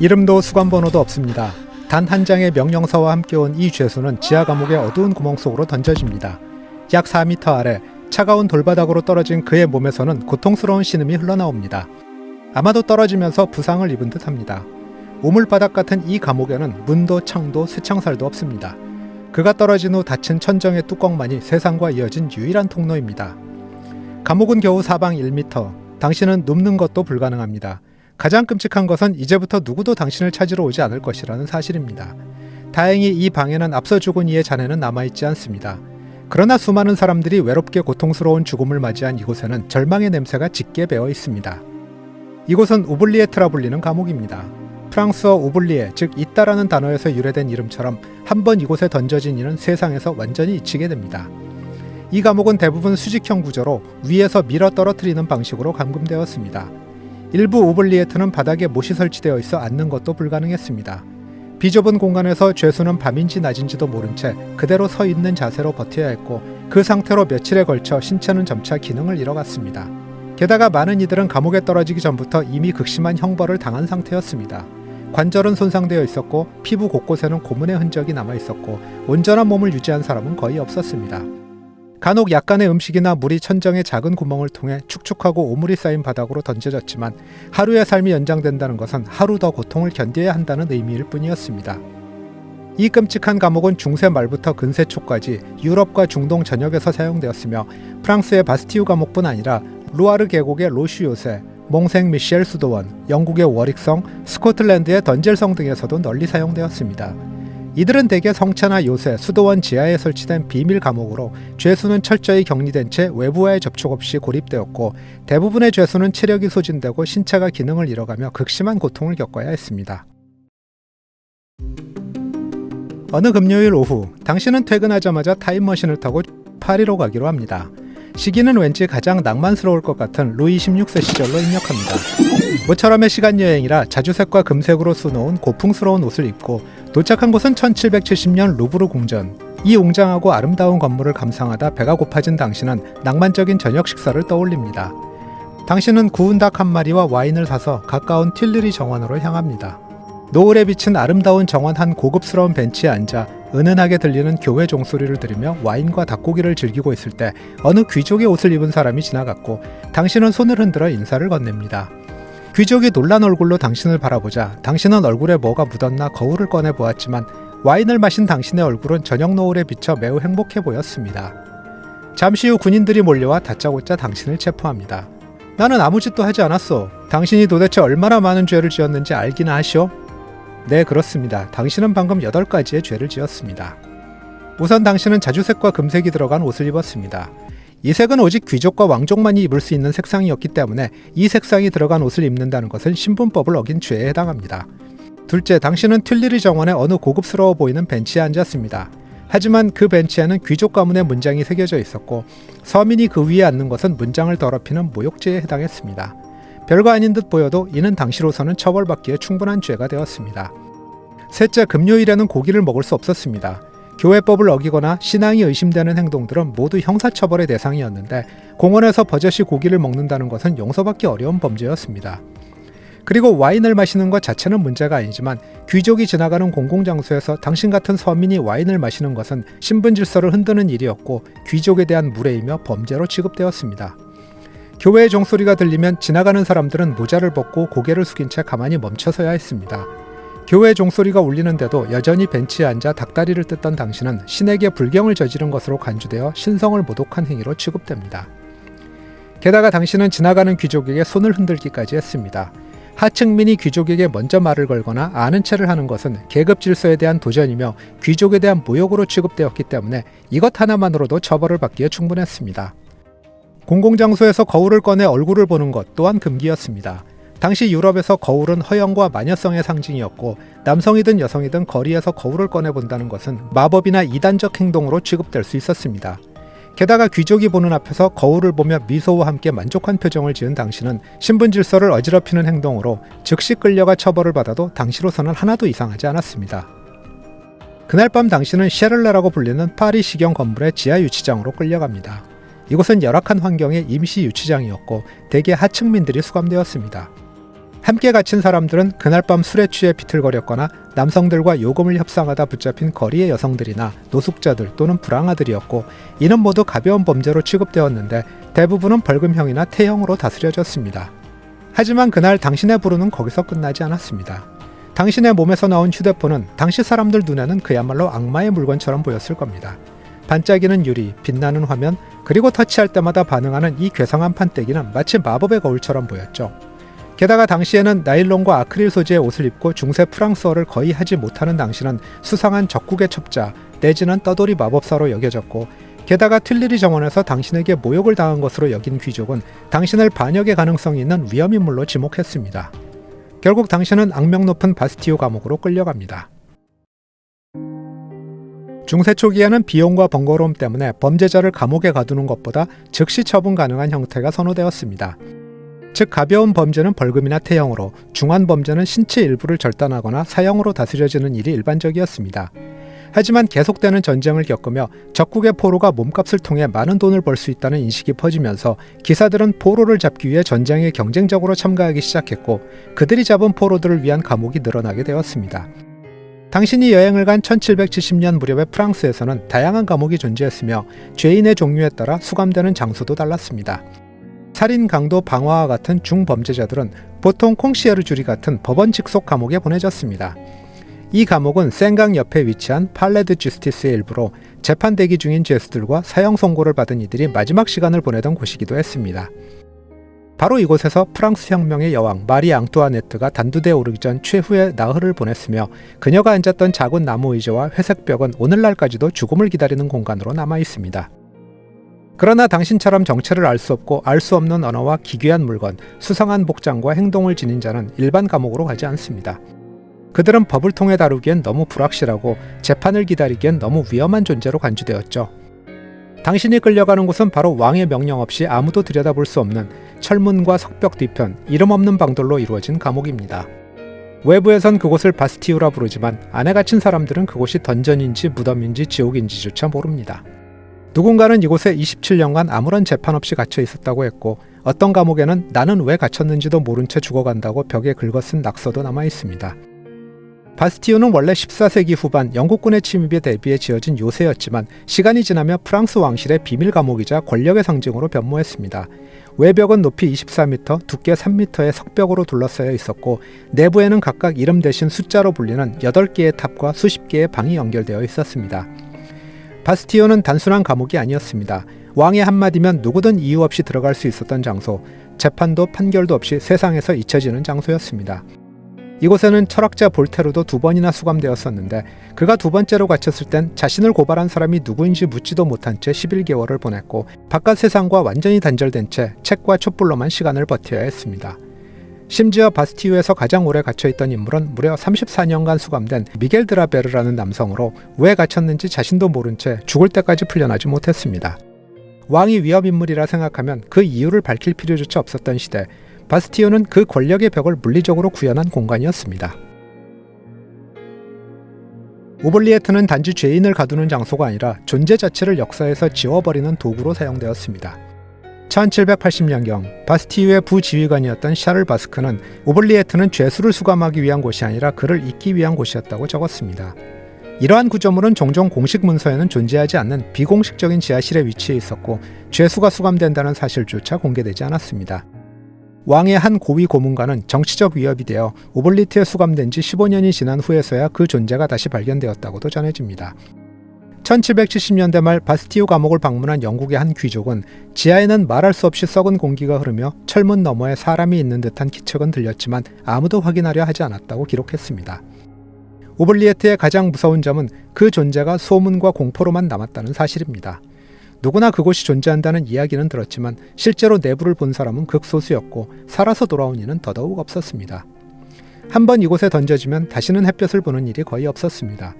이름도 수감번호도 없습니다. 단 한 장의 명령서와 함께 온 이 죄수는 지하 감옥의 어두운 구멍 속으로 던져집니다. 약 4m 아래 차가운 돌바닥으로 떨어진 그의 몸에서는 고통스러운 신음이 흘러나옵니다. 아마도 떨어지면서 부상을 입은 듯합니다. 우물바닥 같은 이 감옥에는 문도 창도 쇠창살도 없습니다. 그가 떨어진 후 닫힌 천정의 뚜껑만이 세상과 이어진 유일한 통로입니다. 감옥은 겨우 사방 1m. 당신은 눕는 것도 불가능합니다. 가장 끔찍한 것은 이제부터 누구도 당신을 찾으러 오지 않을 것이라는 사실입니다. 다행히 이 방에는 앞서 죽은 이의 잔해는 남아있지 않습니다. 그러나 수많은 사람들이 외롭게 고통스러운 죽음을 맞이한 이곳에는 절망의 냄새가 짙게 배어 있습니다. 이곳은 우블리에트라 불리는 감옥입니다. 프랑스어 우블리에, 즉 있다라는 단어에서 유래된 이름처럼 한번 이곳에 던져진 이는 세상에서 완전히 잊히게 됩니다. 이 감옥은 대부분 수직형 구조로 위에서 밀어 떨어뜨리는 방식으로 감금되었습니다. 일부 오블리에트는 바닥에 못이 설치되어 있어 앉는 것도 불가능했습니다. 비좁은 공간에서 죄수는 밤인지 낮인지도 모른 채 그대로 서 있는 자세로 버텨야 했고 그 상태로 며칠에 걸쳐 신체는 점차 기능을 잃어갔습니다. 게다가 많은 이들은 감옥에 떨어지기 전부터 이미 극심한 형벌을 당한 상태였습니다. 관절은 손상되어 있었고 피부 곳곳에는 고문의 흔적이 남아 있었고 온전한 몸을 유지한 사람은 거의 없었습니다. 간혹 약간의 음식이나 물이 천정의 작은 구멍을 통해 축축하고 오물이 쌓인 바닥으로 던져졌지만 하루의 삶이 연장된다는 것은 하루 더 고통을 견뎌야 한다는 의미일 뿐이었습니다. 이 끔찍한 감옥은 중세 말부터 근세 초까지 유럽과 중동 전역에서 사용되었으며 프랑스의 바스티유 감옥뿐 아니라 루아르 계곡의 로슈 요새, 몽생 미셸 수도원, 영국의 워릭성, 스코틀랜드의 던젤성 등에서도 널리 사용되었습니다. 이들은 대개 성차나 요새, 수도원 지하에 설치된 비밀 감옥으로 죄수는 철저히 격리된 채 외부와의 접촉 없이 고립되었고 대부분의 죄수는 체력이 소진되고 신체가 기능을 잃어가며 극심한 고통을 겪어야 했습니다. 어느 금요일 오후 당신은 퇴근하자마자 타임머신을 타고 파리로 가기로 합니다. 시기는 왠지 가장 낭만스러울 것 같은 루이 16세 시절로 입력합니다. 모처럼의 시간 여행이라 자주색과 금색으로 수놓은 고풍스러운 옷을 입고 도착한 곳은 1770년 루브르 궁전. 이 웅장하고 아름다운 건물을 감상하다 배가 고파진 당신은 낭만적인 저녁 식사를 떠올립니다. 당신은 구운 닭 한 마리와 와인을 사서 가까운 틸리리 정원으로 향합니다. 노을에 비친 아름다운 정원 한 고급스러운 벤치에 앉아 은은하게 들리는 교회 종소리를 들으며 와인과 닭고기를 즐기고 있을 때 어느 귀족의 옷을 입은 사람이 지나갔고 당신은 손을 흔들어 인사를 건넵니다. 귀족이 놀란 얼굴로 당신을 바라보자 당신은 얼굴에 뭐가 묻었나 거울을 꺼내 보았지만 와인을 마신 당신의 얼굴은 저녁 노을에 비쳐 매우 행복해 보였습니다. 잠시 후 군인들이 몰려와 다짜고짜 당신을 체포합니다. 나는 아무 짓도 하지 않았어. 당신이 도대체 얼마나 많은 죄를 지었는지 알기나 하시오? 네, 그렇습니다. 당신은 방금 8가지의 죄를 지었습니다. 우선 당신은 자주색과 금색이 들어간 옷을 입었습니다. 이 색은 오직 귀족과 왕족만이 입을 수 있는 색상이었기 때문에 이 색상이 들어간 옷을 입는다는 것은 신분법을 어긴 죄에 해당합니다. 둘째, 당신은 튤리리 정원의 어느 고급스러워 보이는 벤치에 앉았습니다. 하지만 그 벤치에는 귀족 가문의 문장이 새겨져 있었고 서민이 그 위에 앉는 것은 문장을 더럽히는 모욕죄에 해당했습니다. 별거 아닌 듯 보여도 이는 당시로서는 처벌받기에 충분한 죄가 되었습니다. 셋째, 금요일에는 고기를 먹을 수 없었습니다. 교회법을 어기거나 신앙이 의심되는 행동들은 모두 형사처벌의 대상이었는데 공원에서 버젓이 고기를 먹는다는 것은 용서받기 어려운 범죄였습니다. 그리고 와인을 마시는 것 자체는 문제가 아니지만 귀족이 지나가는 공공장소에서 당신 같은 서민이 와인을 마시는 것은 신분 질서를 흔드는 일이었고 귀족에 대한 무례이며 범죄로 취급되었습니다. 교회의 종소리가 들리면 지나가는 사람들은 모자를 벗고 고개를 숙인 채 가만히 멈춰서야 했습니다. 교회 종소리가 울리는데도 여전히 벤치에 앉아 닭다리를 뜯던 당신은 신에게 불경을 저지른 것으로 간주되어 신성을 모독한 행위로 취급됩니다. 게다가 당신은 지나가는 귀족에게 손을 흔들기까지 했습니다. 하층민이 귀족에게 먼저 말을 걸거나 아는 체를 하는 것은 계급 질서에 대한 도전이며 귀족에 대한 모욕으로 취급되었기 때문에 이것 하나만으로도 처벌을 받기에 충분했습니다. 공공장소에서 거울을 꺼내 얼굴을 보는 것 또한 금기였습니다. 당시 유럽에서 거울은 허영과 마녀성의 상징이었고 남성이든 여성이든 거리에서 거울을 꺼내 본다는 것은 마법이나 이단적 행동으로 취급될 수 있었습니다. 게다가 귀족이 보는 앞에서 거울을 보며 미소와 함께 만족한 표정을 지은 당신은 신분 질서를 어지럽히는 행동으로 즉시 끌려가 처벌을 받아도 당시로서는 하나도 이상하지 않았습니다. 그날 밤 당신은 셰를레라고 불리는 파리 시경 건물의 지하 유치장으로 끌려갑니다. 이곳은 열악한 환경의 임시 유치장이었고 대개 하층민들이 수감되었습니다. 함께 갇힌 사람들은 그날 밤 술에 취해 비틀거렸거나 남성들과 요금을 협상하다 붙잡힌 거리의 여성들이나 노숙자들 또는 불황아들이었고 이는 모두 가벼운 범죄로 취급되었는데 대부분은 벌금형이나 태형으로 다스려졌습니다. 하지만 그날 당신의 부르는 거기서 끝나지 않았습니다. 당신의 몸에서 나온 휴대폰은 당시 사람들 눈에는 그야말로 악마의 물건처럼 보였을 겁니다. 반짝이는 유리, 빛나는 화면, 그리고 터치할 때마다 반응하는 이 괴상한 판때기는 마치 마법의 거울처럼 보였죠. 게다가 당시에는 나일론과 아크릴 소재의 옷을 입고 중세 프랑스어를 거의 하지 못하는 당신은 수상한 적국의 첩자 내지는 떠돌이 마법사로 여겨졌고 게다가 틸리리 정원에서 당신에게 모욕을 당한 것으로 여긴 귀족은 당신을 반역의 가능성이 있는 위험인물로 지목했습니다. 결국 당신은 악명 높은 바스티오 감옥으로 끌려갑니다. 중세 초기에는 비용과 번거로움 때문에 범죄자를 감옥에 가두는 것보다 즉시 처분 가능한 형태가 선호되었습니다. 즉 가벼운 범죄는 벌금이나 태형으로, 중한 범죄는 신체 일부를 절단하거나 사형으로 다스려지는 일이 일반적이었습니다. 하지만 계속되는 전쟁을 겪으며 적국의 포로가 몸값을 통해 많은 돈을 벌 수 있다는 인식이 퍼지면서 기사들은 포로를 잡기 위해 전쟁에 경쟁적으로 참가하기 시작했고 그들이 잡은 포로들을 위한 감옥이 늘어나게 되었습니다. 당신이 여행을 간 1770년 무렵의 프랑스에서는 다양한 감옥이 존재했으며 죄인의 종류에 따라 수감되는 장소도 달랐습니다. 살인, 강도, 방화와 같은 중범죄자들은 보통 콩시에르 주리 같은 법원 직속 감옥에 보내졌습니다. 이 감옥은 센강 옆에 위치한 팔레드 주스티스의 일부로 재판 대기 중인 죄수들과 사형 선고를 받은 이들이 마지막 시간을 보내던 곳이기도 했습니다. 바로 이곳에서 프랑스 혁명의 여왕 마리 앙뚜아네트가 단두대에 오르기 전 최후의 나흘을 보냈으며 그녀가 앉았던 작은 나무 의자와 회색 벽은 오늘날까지도 죽음을 기다리는 공간으로 남아 있습니다. 그러나 당신처럼 정체를 알 수 없고 알 수 없는 언어와 기괴한 물건, 수상한 복장과 행동을 지닌 자는 일반 감옥으로 가지 않습니다. 그들은 법을 통해 다루기엔 너무 불확실하고 재판을 기다리기엔 너무 위험한 존재로 간주되었죠. 당신이 끌려가는 곳은 바로 왕의 명령 없이 아무도 들여다볼 수 없는 철문과 석벽 뒤편, 이름 없는 방돌로 이루어진 감옥입니다. 외부에선 그곳을 바스티우라 부르지만 안에 갇힌 사람들은 그곳이 던전인지 무덤인지 지옥인지조차 모릅니다. 누군가는 이곳에 27년간 아무런 재판 없이 갇혀 있었다고 했고 어떤 감옥에는 나는 왜 갇혔는지도 모른 채 죽어간다고 벽에 긁어쓴 낙서도 남아 있습니다. 바스티오는 원래 14세기 후반 영국군의 침입에 대비해 지어진 요새였지만 시간이 지나며 프랑스 왕실의 비밀 감옥이자 권력의 상징으로 변모했습니다. 외벽은 높이 24m, 두께 3m의 석벽으로 둘러싸여 있었고 내부에는 각각 이름 대신 숫자로 불리는 8개의 탑과 수십 개의 방이 연결되어 있었습니다. 바스티오는 단순한 감옥이 아니었습니다. 왕의 한마디면 누구든 이유 없이 들어갈 수 있었던 장소, 재판도 판결도 없이 세상에서 잊혀지는 장소였습니다. 이곳에는 철학자 볼테르도 두 번이나 수감되었었는데 그가 두 번째로 갇혔을 땐 자신을 고발한 사람이 누구인지 묻지도 못한 채 11개월을 보냈고 바깥 세상과 완전히 단절된 채 책과 촛불로만 시간을 버텨야 했습니다. 심지어 바스티유에서 가장 오래 갇혀있던 인물은 무려 34년간 수감된 미겔 드라베르라는 남성으로 왜 갇혔는지 자신도 모른 채 죽을 때까지 풀려나지 못했습니다. 왕이 위협 인물이라 생각하면 그 이유를 밝힐 필요조차 없었던 시대, 바스티오는 그 권력의 벽을 물리적으로 구현한 공간이었습니다. 오블리에트는 단지 죄인을 가두는 장소가 아니라 존재 자체를 역사에서 지워버리는 도구로 사용되었습니다. 1780년경 바스티유의 부지휘관이었던 샤를 바스크는 오블리에트는 죄수를 수감하기 위한 곳이 아니라 그를 잊기 위한 곳이었다고 적었습니다. 이러한 구조물은 종종 공식 문서에는 존재하지 않는 비공식적인 지하실에 위치해 있었고 죄수가 수감된다는 사실조차 공개되지 않았습니다. 왕의 한 고위 고문관은 정치적 위협이 되어 오블리트에 수감된 지 15년이 지난 후에서야 그 존재가 다시 발견되었다고도 전해집니다. 1770년대 말 바스티오 감옥을 방문한 영국의 한 귀족은 지하에는 말할 수 없이 썩은 공기가 흐르며 철문 너머에 사람이 있는 듯한 기척은 들렸지만 아무도 확인하려 하지 않았다고 기록했습니다. 오블리에트의 가장 무서운 점은 그 존재가 소문과 공포로만 남았다는 사실입니다. 누구나 그곳이 존재한다는 이야기는 들었지만 실제로 내부를 본 사람은 극소수였고 살아서 돌아온 이는 더더욱 없었습니다. 한번 이곳에 던져지면 다시는 햇볕을 보는 일이 거의 없었습니다.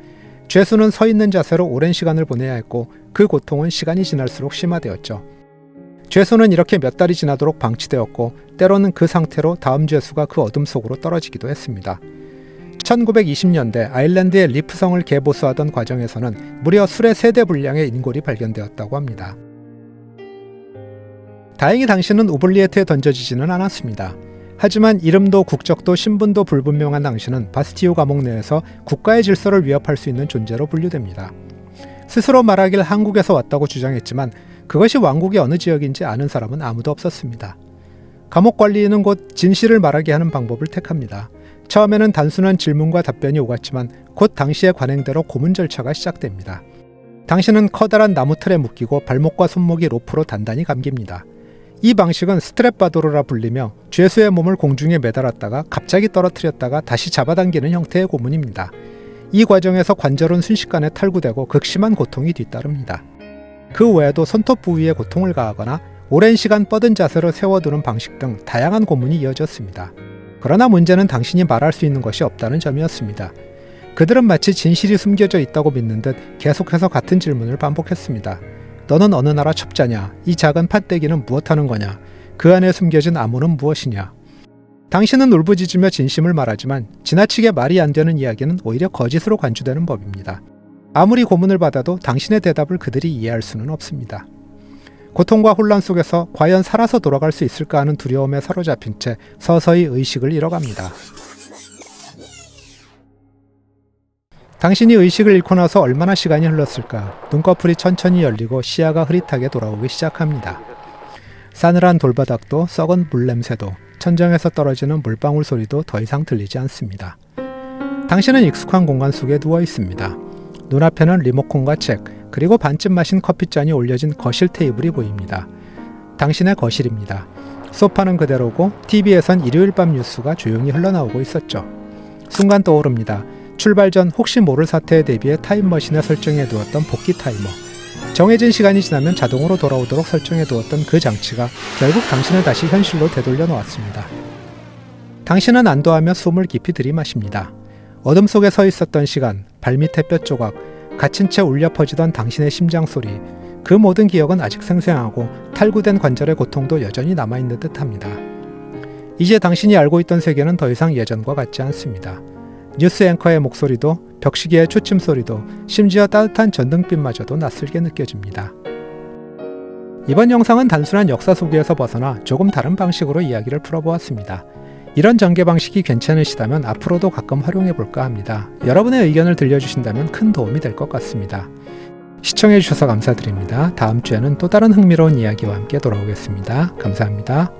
죄수는 서 있는 자세로 오랜 시간을 보내야 했고 그 고통은 시간이 지날수록 심화되었죠. 죄수는 이렇게 몇 달이 지나도록 방치되었고 때로는 그 상태로 다음 죄수가 그 어둠 속으로 떨어지기도 했습니다. 1920년대 아일랜드의 리프성을 개보수하던 과정에서는 무려 술의 세대 분량의 인골이 발견되었다고 합니다. 다행히 당신은 오블리에트에 던져지지는 않았습니다. 하지만 이름도 국적도 신분도 불분명한 당신은 바스티오 감옥 내에서 국가의 질서를 위협할 수 있는 존재로 분류됩니다. 스스로 말하길 한국에서 왔다고 주장했지만 그것이 왕국의 어느 지역인지 아는 사람은 아무도 없었습니다. 감옥 관리인은 곧 진실을 말하게 하는 방법을 택합니다. 처음에는 단순한 질문과 답변이 오갔지만 곧 당시의 관행대로 고문 절차가 시작됩니다. 당신은 커다란 나무 틀에 묶이고 발목과 손목이 로프로 단단히 감깁니다. 이 방식은 스트랩 바도로라 불리며 죄수의 몸을 공중에 매달았다가 갑자기 떨어뜨렸다가 다시 잡아당기는 형태의 고문입니다. 이 과정에서 관절은 순식간에 탈구되고 극심한 고통이 뒤따릅니다. 그 외에도 손톱 부위에 고통을 가하거나 오랜 시간 뻗은 자세로 세워두는 방식 등 다양한 고문이 이어졌습니다. 그러나 문제는 당신이 말할 수 있는 것이 없다는 점이었습니다. 그들은 마치 진실이 숨겨져 있다고 믿는 듯 계속해서 같은 질문을 반복했습니다. 너는 어느 나라 첩자냐? 이 작은 판때기는 무엇하는 거냐? 그 안에 숨겨진 암호는 무엇이냐? 당신은 울부짖으며 진심을 말하지만 지나치게 말이 안 되는 이야기는 오히려 거짓으로 간주되는 법입니다. 아무리 고문을 받아도 당신의 대답을 그들이 이해할 수는 없습니다. 고통과 혼란 속에서 과연 살아서 돌아갈 수 있을까 하는 두려움에 사로잡힌 채 서서히 의식을 잃어갑니다. 당신이 의식을 잃고 나서 얼마나 시간이 흘렀을까? 눈꺼풀이 천천히 열리고 시야가 흐릿하게 돌아오기 시작합니다. 싸늘한 돌바닥도 썩은 물냄새도 천정에서 떨어지는 물방울 소리도 더 이상 들리지 않습니다. 당신은 익숙한 공간 속에 누워 있습니다. 눈앞에는 리모컨과 책, 그리고 반쯤 마신 커피잔이 올려진 거실 테이블이 보입니다. 당신의 거실입니다. 소파는 그대로고 TV에선 일요일 밤 뉴스가 조용히 흘러나오고 있었죠. 순간 떠오릅니다. 출발 전 혹시 모를 사태에 대비해 타임머신에 설정해 두었던 복귀 타이머. 정해진 시간이 지나면 자동으로 돌아오도록 설정해 두었던 그 장치가 결국 당신을 다시 현실로 되돌려 놓았습니다. 당신은 안도하며 숨을 깊이 들이마십니다. 어둠 속에 서 있었던 시간, 발밑의 뼈 조각, 갇힌 채 울려 퍼지던 당신의 심장 소리, 그 모든 기억은 아직 생생하고 탈구된 관절의 고통도 여전히 남아있는 듯합니다. 이제 당신이 알고 있던 세계는 더 이상 예전과 같지 않습니다. 뉴스 앵커의 목소리도 벽시계의 초침 소리도 심지어 따뜻한 전등빛마저도 낯설게 느껴집니다. 이번 영상은 단순한 역사 소개에서 벗어나 조금 다른 방식으로 이야기를 풀어보았습니다. 이런 전개 방식이 괜찮으시다면 앞으로도 가끔 활용해 볼까 합니다. 여러분의 의견을 들려주신다면 큰 도움이 될 것 같습니다. 시청해주셔서 감사드립니다. 다음 주에는 또 다른 흥미로운 이야기와 함께 돌아오겠습니다. 감사합니다.